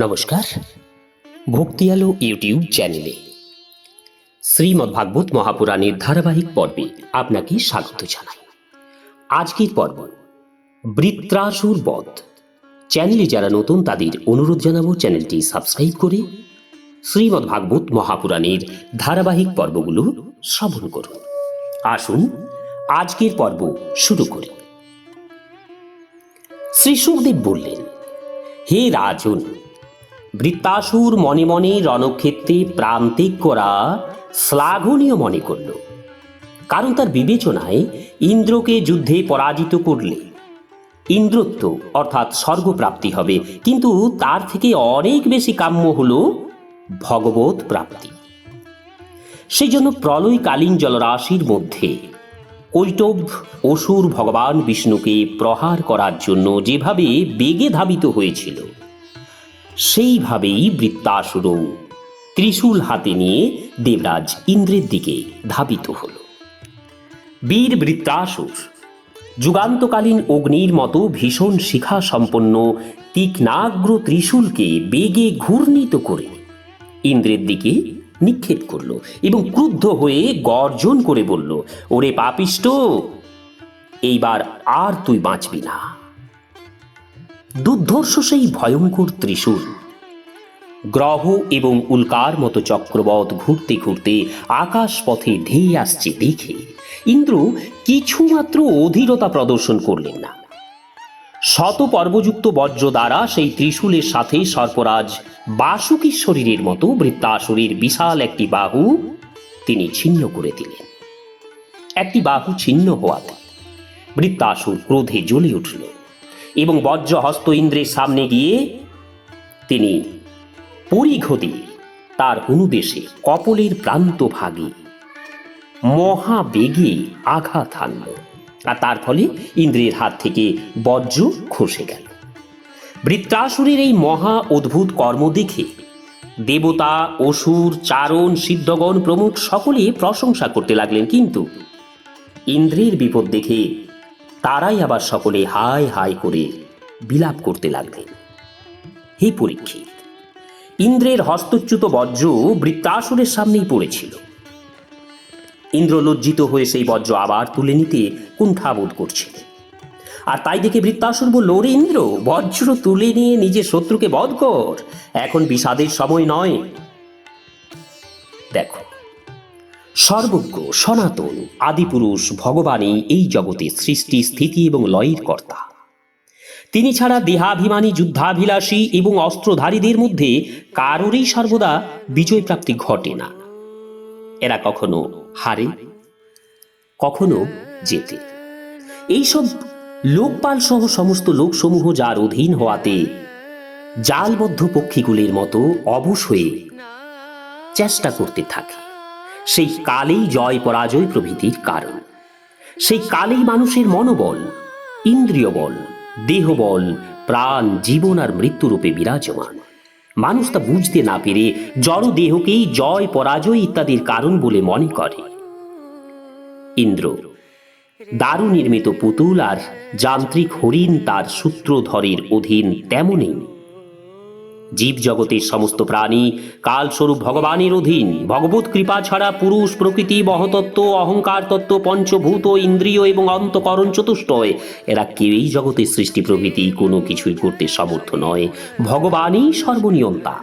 নমস্কার। ভক্তি আলো ইউটিউব চ্যানেলে শ্রীমদ্ ভাগবত মহাপুরাণের ধারাবাহিক পর্বে আপনাকে স্বাগত জানাই। আজকের পর্ব বৃত্রাসুর বধ। চ্যানেলে যারা নতুন তাদের অনুরোধ জানাব চ্যানেলটি সাবস্ক্রাইব করে শ্রীমদ্ ভাগবত মহাপুরাণের ধারাবাহিক পর্বগুলো শ্রবণ করুন। আসুন, আজকের পর্ব শুরু করি। শ্রী সুখদেব বললেন, হে রাজন বৃত্তাসুর মনে মনে রণক্ষেত্রে প্রান্তিক করা শ্লাঘনীয় মনে করল। কারণ তার বিবেচনায় ইন্দ্রকে যুদ্ধে পরাজিত করলে ইন্দ্রত্ব অর্থাৎ স্বর্গপ্রাপ্তি হবে, কিন্তু তার থেকে অনেক বেশি কাম্য হল ভগবত প্রাপ্তি। সেই জন্য প্রলয়কালীন জলরাশির মধ্যে কৈটব অসুর ভগবান বিষ্ণুকে প্রহার করার জন্য যেভাবে বেগে ধাবিত হয়েছিল সেইভাবেই বৃত্তাসুরও ত্রিশূল হাতে নিয়ে দেবরাজ ইন্দ্রের দিকে ধাবিত হল। বীর বৃত্তাসুর, যুগান্তকালীন অগ্নির মতো ভীষণ শিখা সম্পন্ন তীক্ষ্ণাগ্র ত্রিশূলকে বেগে ঘূর্ণিত করে ইন্দ্রের দিকে নিক্ষেপ করল এবং ক্রুদ্ধ হয়ে গর্জন করে বলল, ওরে পাপিষ্ট, এইবার আর তুই বাঁচবি না। দুর্ধর্ষ সেই ভয়ঙ্কর ত্রিশূল। গ্রহ এবং উল্কার মতো চক্রবৎ ঘুরতে ঘুরতে আকাশ পথে ধেয়ে আসছে দেখে ইন্দ্র কিছুমাত্র অধীরতা প্রদর্শন করলেন না। শত পর্বযুক্ত বজ্র দ্বারা সেই ত্রিশূলের সাথে সর্পরাজ বাসুকীর শরীরের মতো বৃত্তাসুরের বিশাল একটি বাহু তিনি ছিন্ন করে দিলেন। একটি বাহু ছিন্ন হওয়াতে বৃত্তাসুর ক্রোধে জ্বলে উঠল। এবং বজ্রহস্ত ইন্দ্রের সামনে গিয়ে তিনি পরিঘতে তার অনুদেশে কপলের প্রান্ত ভাগে মহাবেগে আঘাত হানল। আর তার ফলে ইন্দ্রের হাত থেকে বজ্র খসে গেল। বৃত্তাসুরের এই মহা অদ্ভুত কর্ম দেখে দেবতা, অসুর, চারণ, সিদ্ধগণ প্রমুখ সকলে প্রশংসা করতে লাগলেন, কিন্তু ইন্দ্রের বিপদ দেখে তারাই আবার সকলে হায় হায় করে বিলাপ করতে লাগলেন হে পরীক্ষিত, ইন্দ্রের হস্তচ্যুত বজ্র বৃত্তাসুরের সামনেই পড়েছিল। ইন্দ্র লজ্জিত হয়ে সেই বজ্র আবার তুলে নিতে কুণ্ঠাবোধ করছিল। আর তাই দেখে বৃত্তাসুর বলল, ওরে ইন্দ্র, বজ্র তুলে নিয়ে নিজের শত্রুকে বধ কর। এখন বিষাদের সময় নয়। সর্বজ্ঞ, সনাতন, আদিপুরুষ, ভগবানই এই জগতে সৃষ্টি, স্থিতি এবং লয়ের কর্তা। তিনি ছাড়া দেহাভিমানী, যুদ্ধাভিলাষী এবং অস্ত্রধারীদের মধ্যে কারোরই সর্বদা বিজয় প্রাপ্তি ঘটে না। এরা কখনো হারে, কখনো জেতে। এইসব লোকপাল সহ সমস্ত লোকসমূহ যার অধীন হওয়াতে জালবদ্ধ পক্ষীগুলির মতো অবশ হয়ে চেষ্টা করতে থাকে। সেই কালেই জয় পরাজয় প্রভৃতির কারণ। সেই কালেই মানুষের মনোবল ইন্দ্রিয় বল দেহবল, প্রাণ, জীবন আর মৃত্যুরূপে বিরাজমান। মানুষ তা বুঝতে না পেরে জড় দেহকেই জয় পরাজয় ইত্যাদির কারণ বলে মনে করে। ইন্দ্র দারু নির্মিত পুতুল আর যান্ত্রিক হরিণ তার সূত্রধরের অধীন তেমনই জীব জগতের সমস্ত প্রাণী কালস্বরূপ ভগবানের অধীন। ভগবত কৃপা ছাড়া পুরুষ প্রকৃতি মহতত্ত্ব অহংকার তত্ত্ব পঞ্চভূত, ইন্দ্রিয় এবং অন্তকরণ চতুষ্টয়। এরা কেউই জগতের সৃষ্টি প্রভৃতি কোনো কিছুই করতে সমর্থ নয়। ভগবানই সর্বনিয়ন্তা।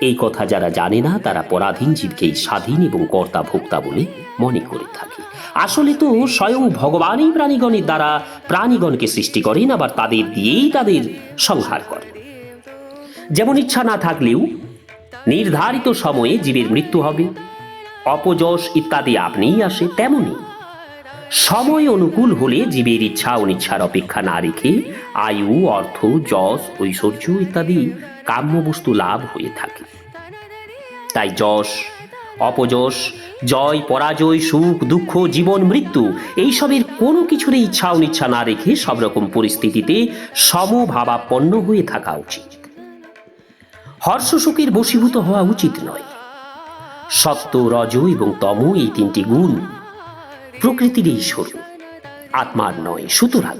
এই কথা যারা জানে না, তারা পরাধীন জীবকেই স্বাধীন এবং কর্তা ভোক্তা বলে মনে করে থাকে। আসলে তো স্বয়ং ভগবানই প্রাণীগণের দ্বারা প্রাণীগণকে সৃষ্টি করেন, আবার তাদের দিয়েই তাদের সংহার করেন। যেমন ইচ্ছা না থাকলেও নির্ধারিত সময়ে জীবের মৃত্যু হবে। অপযশ ইত্যাদি আপনিই আসে তেমনি। সময় অনুকূল হলে জীবের ইচ্ছা অনিচ্ছার অপেক্ষা না রেখে আয়ু, অর্থ, যশ, ঐশ্বর্য ইত্যাদি কাম্য বস্তু লাভ হয়ে থাকে। তাই যশ, অপযশ, জয়, পরাজয়, সুখ, দুঃখ, জীবন, মৃত্যু এইসবের কোনো কিছুর ইচ্ছা অনিচ্ছা না রেখে সব রকম পরিস্থিতিতে সমভাবাপন্ন হয়ে থাকা উচিত। হর্ষ শোকের বশীভূত হওয়া উচিত নয়। সত্য, রজ এবং তম এই তিনটি গুণ প্রকৃতির স্বরূপ। আত্মার নয়, সুতরাং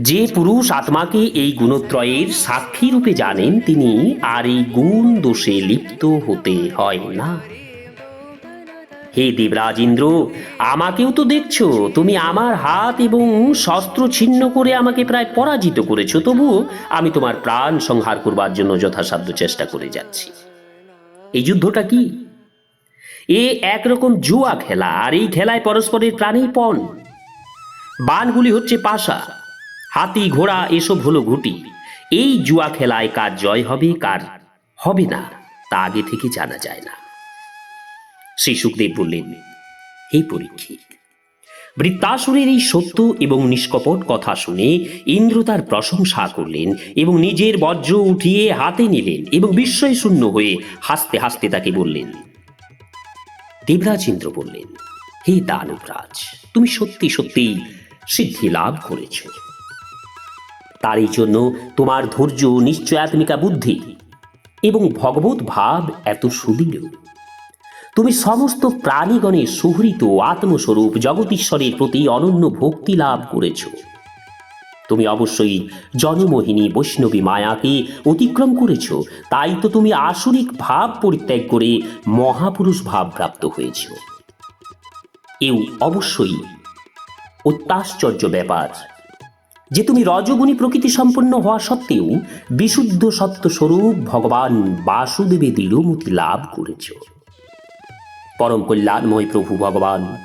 যে পুরুষ আত্মাকে এই গুণত্রয়ের সাক্ষী রূপে জানেন, তিনি আর এই গুণ দোষে লিপ্ত হতে হয় না। হে দেবরাজ ইন্দ্র আমাকেও তো দেখছ, তুমি আমার হাত এবং শস্ত্র ছিন্ন করে আমাকে প্রায় পরাজিত করেছ, তবু আমি তোমার প্রাণ সংহার করবার জন্য যথাসাধ্য চেষ্টা করে যাচ্ছি। এই যুদ্ধটা কি? এ একরকম জুয়া খেলা, আর এই খেলায় পরস্পরের প্রাণেই পণ। বানগুলি হচ্ছে পাশা, হাতি, ঘোড়া, এসব হলো ঘুটি। এই জুয়া খেলায় কার জয় হবে, কার হবে না, তা আগে থেকে জানা যায় না। শ্রী সুখদেব বললেন, হে পরীক্ষিত, বৃত্তাসুরের এই সত্য এবং নিষ্কপট কথা শুনে ইন্দ্র তার প্রশংসা করলেন এবং নিজের বজ্র উঠিয়ে হাতে নিলেন এবং বিস্ময় শূন্য হয়ে হাসতে হাসতে তাকে বললেন, দেবরাজ ইন্দ্র বললেন, হে দানবরাজ, তুমি সত্যি সত্যি সিদ্ধি লাভ করেছ। তারই জন্য তোমার ধৈর্য নিশ্চয়াত্মিকা বুদ্ধি এবং ভগবত ভাব এত সুদৃঢ়। তুমি সমস্ত প্রাণীগণের সুহৃত আত্মস্বরূপ জগদীশ্বরের প্রতি অনন্য ভক্তি লাভ করেছ। তুমি অবশ্যই জনমোহিনী বৈষ্ণবী মায়াকে অতিক্রম করেছ, তাই তো তুমি আসরিক ভাব পরিত্যাগ করে মহাপুরুষ ভাব প্রাপ্ত হয়েছ। এও অবশ্যই অত্যাশ্চর্য ব্যাপার যে তুমি রজগুণী প্রকৃতি সম্পন্ন হওয়া সত্ত্বেও বিশুদ্ধ সত্য স্বরূপ ভগবান বাসুদেবে দৃঢ়মতি লাভ করেছ। পরম কল্যাণময় প্রভু ভগবান।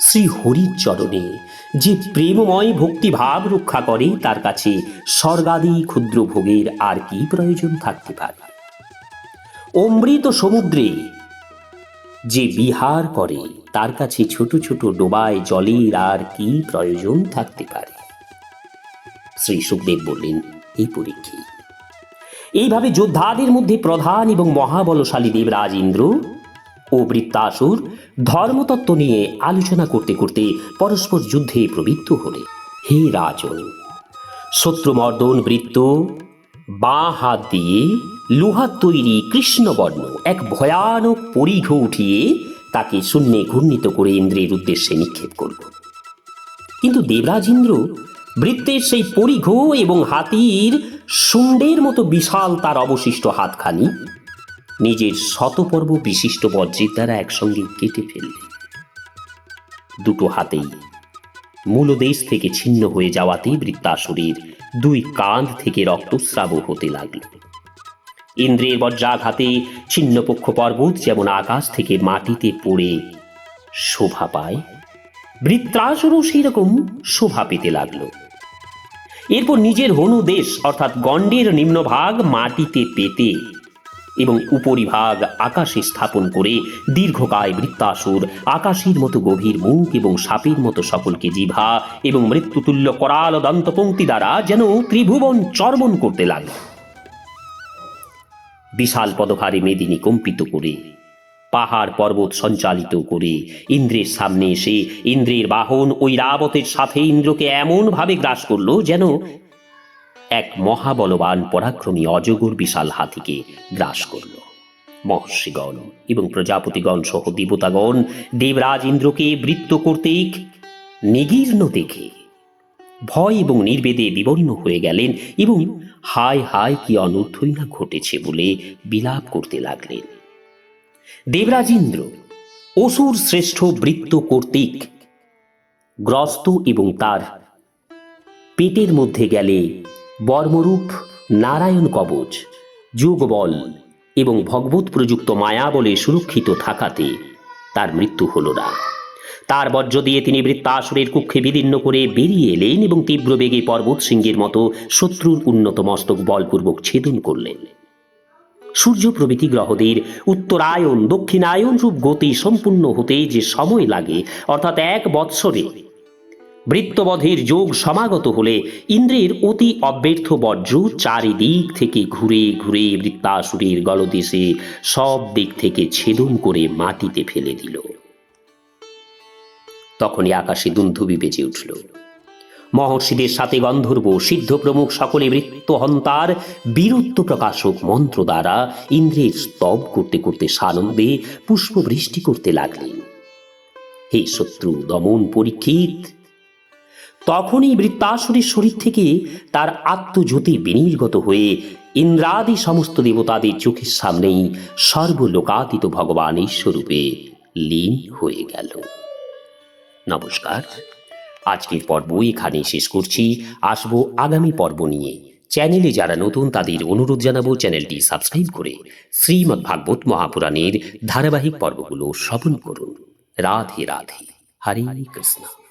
শ্রী হরির চরণে যে প্রেমময় ভক্তিভাব রক্ষা করে, তার কাছে স্বর্গাদি ক্ষুদ্র ভোগের আর কি প্রয়োজন থাকতে পারে? অমৃত সমুদ্রে যে বিহার করে, তার কাছে ছোট ছোট ডোবায় জলের আর কি প্রয়োজন থাকতে পারে? শ্রী সুখদেব বললেন, এই পরীক্ষিত। এইভাবে যোদ্ধাদের মধ্যে প্রধান এবং মহাবলশালী দেবরাজ ইন্দ্র ও বৃত্তাসুর ধর্মতত্ত্ব নিয়ে আলোচনা করতে করতে পরস্পর যুদ্ধে প্রবৃত্ত হলে। হে রাজন, শত্রুমর্দন বৃত্ত, বাঁ হাত দিয়ে লোহার তৈরি কৃষ্ণবর্ণ এক ভয়ানক পরিঘ উঠিয়ে তাকে শূন্যে ঘূর্ণিত করে ইন্দ্রের উদ্দেশ্যে নিক্ষেপ করল। কিন্তু দেবরাজ ইন্দ্র বৃত্তের সেই পরিঘ এবং হাতির শুণ্ডের মতো বিশাল তার অবশিষ্ট হাতখানি নিজের শতপর্ব বিশিষ্ট বজ্রের দ্বারা একসঙ্গে কেটে ফেললে। দুটো হাতেই মূলদেশ থেকে ছিন্ন হয়ে যাওয়াতে বৃত্তাসুরের দুই কাঁধ থেকে রক্তস্রাব হতে লাগল। ইন্দ্রের বজ্রাঘাতে ছিন্নপক্ষ পর্বত যেমন আকাশ থেকে মাটিতে পড়ে শোভা পায় বৃত্রাসুরও সেরকম শোভা পেতে লাগল। এরপর নিজের হনুদেশ অর্থাৎ গণ্ডের নিম্নভাগ মাটিতে পেতে এবং উপরিভাগ আকাশে স্থাপন করে দীর্ঘকায় বৃত্তাসুর, আকাশের মতো গভীর মুখ এবং সাপের মতো সকলকে জিভা এবং মৃত্যুতুল্য করাল দন্তপঙ্ক্তি দ্বারা যেন ত্রিভুবন চর্বণ করতে লাগল বিশাল পদভারে মেদিনী কম্পিত করে, পাহাড় পর্বত সঞ্চালিত করে, ইন্দ্রের সামনে এসে ইন্দ্রের বাহন ওই রাবতের সাথে ইন্দ্রকে এমনভাবে গ্রাস করল যেন এক মহাবলবান পরাক্রমী অজগর বিশাল হাতিকে গ্রাস করল। মহর্ষিগণ এবং প্রজাপতিগণ সহ দেবতাগণ দেবরাজ ইন্দ্রকে বৃত্ত কর্তৃক নিগীর্ণ দেখে ভয় এবং নির্বেদে বিবর্ণ হয়ে গেলেন এবং হায় হায় কি অনুর্থই না ঘটেছে বলে বিলাপ করতে লাগলেন। দেবরাজ ইন্দ্র অসুর শ্রেষ্ঠ বৃত্ত কর্তৃক গ্রস্ত এবং তার পেটের মধ্যে গেলে বর্মরূপ নারায়ণ কবচ, যোগবল এবং ভগবত প্রযুক্ত মায়া বলে সুরক্ষিত থাকাতে তার মৃত্যু হল না। তার বজ্র দিয়ে তিনি বৃত্তাসুরের কুক্ষে বিদীর্ণ করে বেরিয়ে এলেন এবং তীব্র বেগে পর্বত সিংহের মতো শত্রুর উন্নত মস্তক বলপূর্বক ছেদন করলেন। সূর্য প্রভৃতি গ্রহদের উত্তরায়ণ দক্ষিণায়ন রূপ গতি সম্পূর্ণ হতে যে সময় লাগে, অর্থাৎ এক বৎসরে বৃত্তবধের যোগ সমাগত হলে ইন্দ্রের অতি অব্যর্থ বজ্র চারিদিক থেকে ঘুরে ঘুরে বৃত্তাসুরের গলদেশে সব দিক থেকে ছেদন করে মাটিতে ফেলে দিল। তখনই আকাশে দুন্ধুবি বেজে উঠল। মহর্ষিদের সাথে গন্ধর্ব, সিদ্ধ প্রমুখ সকলে বৃত্তহন্তার বীরত্ব প্রকাশক মন্ত্র দ্বারা ইন্দ্রের স্তব করতে করতে সানন্দে পুষ্পবৃষ্টি করতে লাগলেন। হে শত্রু দমন পরীক্ষিত তখনই বৃত্তাসুরের শরীর থেকে তার আত্মজ্যোতি বিনির্গত হয়ে ইন্দ্রাদি সমস্ত দেবতাদের চোখের সামনেই সর্বলোকাতীত ভগবানের স্বরূপে লীন হয়ে গেল। নমস্কার। আজকের পর্ব এখানে শেষ করছি। আসব আগামী পর্ব নিয়ে। চ্যানেলে যারা নতুন, তাদের অনুরোধ জানাব চ্যানেলটি সাবস্ক্রাইব করে শ্রীমদ্ ভাগবত মহাপুরাণের ধারাবাহিক পর্বগুলো শ্রবণ করুন। রাধে রাধে। হরে কৃষ্ণ।